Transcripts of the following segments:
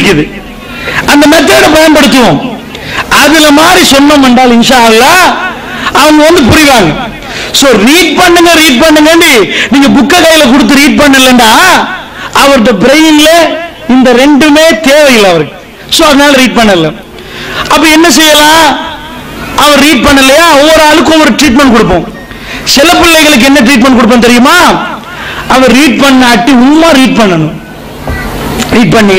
இருக்குது அந்த மெத்தடை பயன்படுத்துவோம். அதுல மாதிரி சொன்னோம் என்றால் இன்ஷா அல்லா அவங்க வந்து புரிவாங்க. சோ ரீட் பண்ணுங்க ரீட் பண்ணுங்கன்னு நீங்க புக்க கையில கொடுத்து ரீட் பண்ணலண்டா அவரோட பிரெயின்ல இந்த ரெண்டுமே தேவையில்லை அவருக்கு. சோ அதனால ரீட் பண்ணல. அப்ப என்ன செய்யலாம்? அவர் ரீட் பண்ணலையா? ஒவ்வொரு ஆளுக்கும் ஒரு ட்ரீட்மெண்ட் கொடுப்போம். சில பிள்ளைகளுக்கு என்ன ட்ரீட்மெண்ட் கொடுப்போம் தெரியுமா? அவர் ரீட் பண்ணாட்டி உண்மை ரீட் பண்ணணும். ரீட் பண்ணி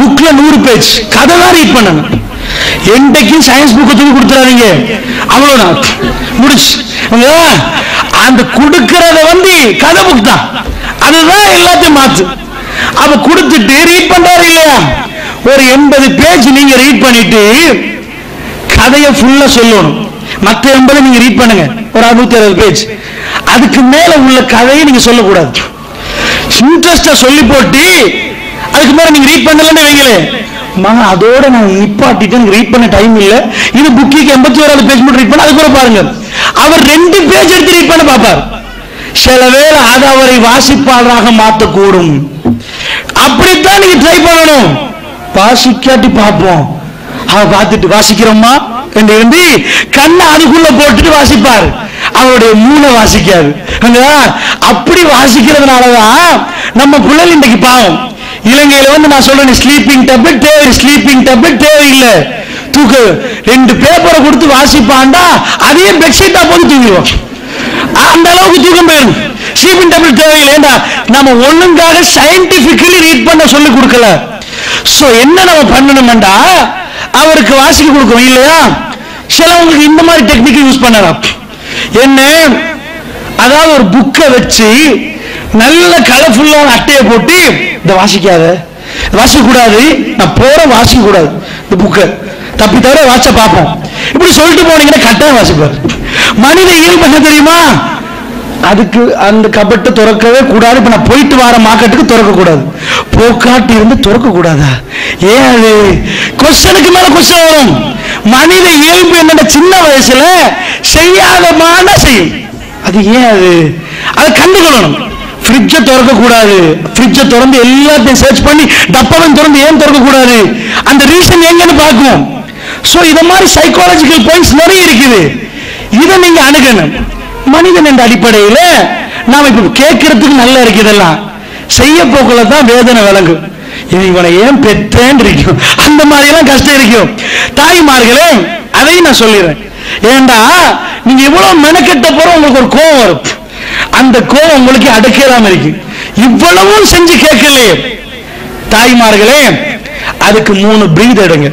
புக்ல நூறு பேஜ் கதை தான் ரீட் பண்ணணும். என்றைக்கும் சயின்ஸ் புக்கை தூக்கி கொடுத்துறாதீங்க. அவ்வளவுதான் முடிச்சு. அந்த கொடுக்கறத வந்து கதை புக் தான். அதுதான் எல்லாத்தையும் மாத்து. அப்ப கொடுத்துட்டு ரீட் பண்றாரு இல்லையா? ஒரு எண்பது பேஜ் நீங்க ரீட் பண்ணிட்டு கதையை ஃபுல்லா சொல்லணும். மற்ற எண்பது நீங்க ரீட் பண்ணுங்க. ஒரு அறுநூத்தி அறுபது பேஜ் அதுக்கு மேல உள்ள கதையை நீங்க சொல்லக்கூடாது. இன்ட்ரெஸ்டா சொல்லி போட்டு அதுக்கு மேல நீங்க ரீட் பண்ணலன்னு வைங்களே மகன் அதோட நான் நிப்பாட்டிட்டு ரீட் பண்ண டைம் இல்ல. இது புக்கிக்கு எண்பத்தி ஓராவது பேஜ் மட்டும் ரீட் பண்ண அது கூட பாருங்க. அவர் ரெண்டு பேஜ் எடுத்து ரீட் பண்ண பார்ப்பார். சில வேளை அது அவரை வாசிப்பாளராக மாற்றக்கூடும். அப்படித்தான் நீங்க ட்ரை பண்ணணும். வாசிக்காட்டி பார்ப்போம். அவ பார்த்துட்டு வாசிக்கிறோமா? என்று இருந்து கண்ணை அதுக்குள்ள போட்டுட்டு வாசிப்பார். அவருடைய மூளை வாசிக்காது. அப்படி வாசிக்கிறதுனாலதான் நம்ம பிள்ளைகள் இன்றைக்கு பாவம். இலங்கையில வந்து நான் சொல்றேன் ஸ்லீப்பிங் டேப்லெட் தேவை ஸ்லீப்பிங் டேப்லெட் தேவையில்லை. தூக்கு. ரெண்டு பேப்பரை கொடுத்து வாசிப்பான்டா அதையும் பெட்ஷீட்டா போது தூங்கிடுவோம் அந்த அளவுக்கு தூக்கம் போயிடும் ஸ்லீப்பிங் டேப்லெட் தேவையில்லைண்டா நம்ம ஒண்ணுங்காக சயின்டிபிக்கலி ரீட் பண்ண சொல்லி கொடுக்கல. சோ என்ன நம்ம பண்ணணும்டா அவருக்கு வாசிக்க கொடுக்கணும் இல்லையா? சிலவங்களுக்கு இந்த மாதிரி டெக்னிக் யூஸ் பண்ணலாம். என்ன? அதாவது ஒரு புக்கை வச்சு நல்ல கலர்ஃபுல்லான அட்டையை போட்டு இதை வாசிக்காத. வாசிக்க கூடாது நான் போற வாசிக்க கூடாது இந்த புக்கை தப்பி தவிர வாட்ச பார்ப்போம். இப்படி சொல்லிட்டு போனீங்கன்னா கட்டாயம் வாசிப்பார். மனித இயல்பு என்ன தெரியுமா? அதுக்கு அந்த கபட்டை திறக்கவே கூடாது. இப்ப நான் போயிட்டு வர மார்க்கெட்டுக்கு திறக்க கூடாது போக்காட்டி இருந்து திறக்க கூடாதா ஏன் அது? கொஸ்டனுக்கு மேல கொஸ்டன் வரும். மனித இயல்பு என்னோட சின்ன வயசுல செய்யாதமான செய்யும். அது ஏன் அது? அதை கண்டுகொள்ளணும். ஃப்ரிட்ஜை திறக்க கூடாது ஃப்ரிட்ஜை திறந்து எல்லாத்தையும் சர்ச் பண்ணி டப்பாவும் திறந்து ஏன் திறக்க கூடாது அந்த ரீசன் எங்கன்னு பார்க்கணும் சோ இத மாதிரி சைக்காலஜிக்கல் பாயிண்ட்ஸ் நிறைய இருக்குது. இதை நீங்க அணுகணும். மனிதன் என்ற அடிப்படையில நாம இப்ப கேட்கறதுக்கு நல்லா இருக்கு இதெல்லாம் செய்ய போக்குல தான் வேதனை விளங்கும். இது இவனை ஏன் பெற்றேன் இருக்கும். அந்த மாதிரி எல்லாம் கஷ்டம் இருக்கும். தாய்மார்களே அதையும் நான் சொல்லிடுறேன். ஏண்டா நீங்க இவ்வளவு மெனக்கெட்ட போற உங்களுக்கு ஒரு கோவம் வரும். அந்த கோபம் உங்களுக்கு அடக்கலாம இருக்கு. இவ்வளவும் செஞ்சு கேட்கலையே. தாய்மார்களே அதுக்கு மூணு பிரீத் எடுங்க.